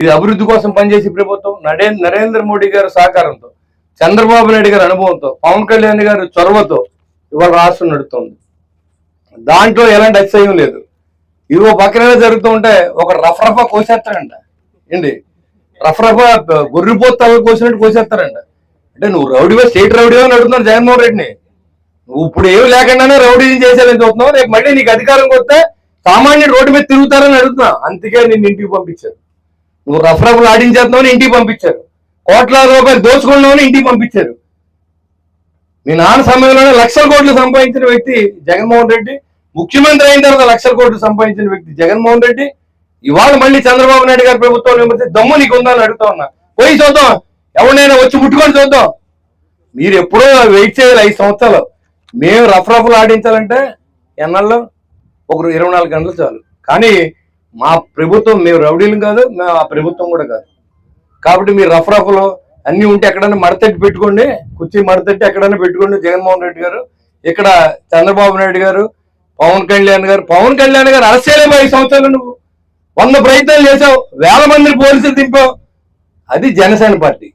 ఇది అభివృద్ధి కోసం పనిచేసే ప్రభుత్వం నడే నరేంద్ర మోడీ గారి సహకారంతో చంద్రబాబు నాయుడు గారి అనుభవంతో పవన్ కళ్యాణ్ గారి చొరవతో ఇవాళ రాష్ట్రం నడుస్తుంది దాంట్లో ఎలాంటి అతిశయం లేదు. ఇదిగో పక్కనే జరుగుతూ ఉంటే ఒక రఫ్ కోసేస్తారంట. ఏంటి? రఫ్ రఫా కోసినట్టు కోసేస్తారంట. అంటే నువ్వు రౌడీవా స్టేట్ రౌడీవా అని అడుగుతున్నావు జగన్మోహన్ రెడ్డిని. నువ్వు ఇప్పుడు ఏమి లేకుండానే రౌడీ చేసేదని చూస్తున్నావు. రేపు మళ్ళీ నీకు అధికారం కొత్త సామాన్యుడు రోడ్డు మీద తిరుగుతారని అడుగుతున్నా అందుకే నేను ఇంటికి పంపించారు. నువ్వు రఫ్ రఫ్లు ఆడించేస్తున్నావు ఇంటికి పంపించారు. కోట్లాది రూపాయలు దోచుకున్నామని ఇంటికి పంపించారు. మీ నాన్న సమయంలోనే లక్షల కోట్లు సంపాదించిన వ్యక్తి జగన్మోహన్ రెడ్డి ముఖ్యమంత్రి అయిన తర్వాత లక్షల కోట్లు సంపాదించిన వ్యక్తి జగన్మోహన్ రెడ్డి. ఇవాళ మళ్ళీ చంద్రబాబు నాయుడు గారి ప్రభుత్వం విమర్శ దమ్ము నీకు ఉందని అడుగుతా ఉన్నా. పోయి చూద్దాం ఎవరినైనా వచ్చి ముట్టుకొని చూద్దాం. మీరు ఎప్పుడో వెయిట్ చేయాలి ఐదు సంవత్సరాలు. మేము రఫ్ రఫ్లు ఆడించాలంటే ఎన్నాళ్ళు? ఒక ఇరవై నాలుగు గంటలు చాలు. కానీ మా ప్రభుత్వం మేము రౌడీలు కాదు మేము ఆ ప్రభుత్వం కూడా కాదు. కాబట్టి మీరు రఫ్ రఫ్లు అన్ని ఉంటే ఎక్కడైనా మడతట్టి పెట్టుకోండి కుర్చీ మడతట్టి ఎక్కడైనా పెట్టుకోండి జగన్మోహన్ రెడ్డి గారు. ఇక్కడ చంద్రబాబు నాయుడు గారు పవన్ కళ్యాణ్ గారు పవన్ కళ్యాణ్ గారు అరెస్ట్ ఐదు సంవత్సరాలు నువ్వు. వంద ప్రయత్నాలు చేసావు వేల మందిని పోలీసులు దింపావు. అది జనసేన పార్టీ.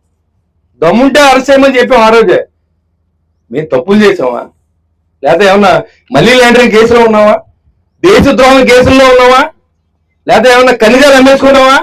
దమ్ముంటే అరెస్ట్ చేయమని చెప్పాం ఆ రోజే. మేము తప్పులు చేసామా లేకపోతే ఏమన్నా మళ్ళీ లాండరింగ్ కేసులో ఉన్నావా? దేశద్రోహం కేసుల్లో ఉన్నావా? లేకపోతే ఏమన్నా కనిజాలు అమ్మేసుకున్నావా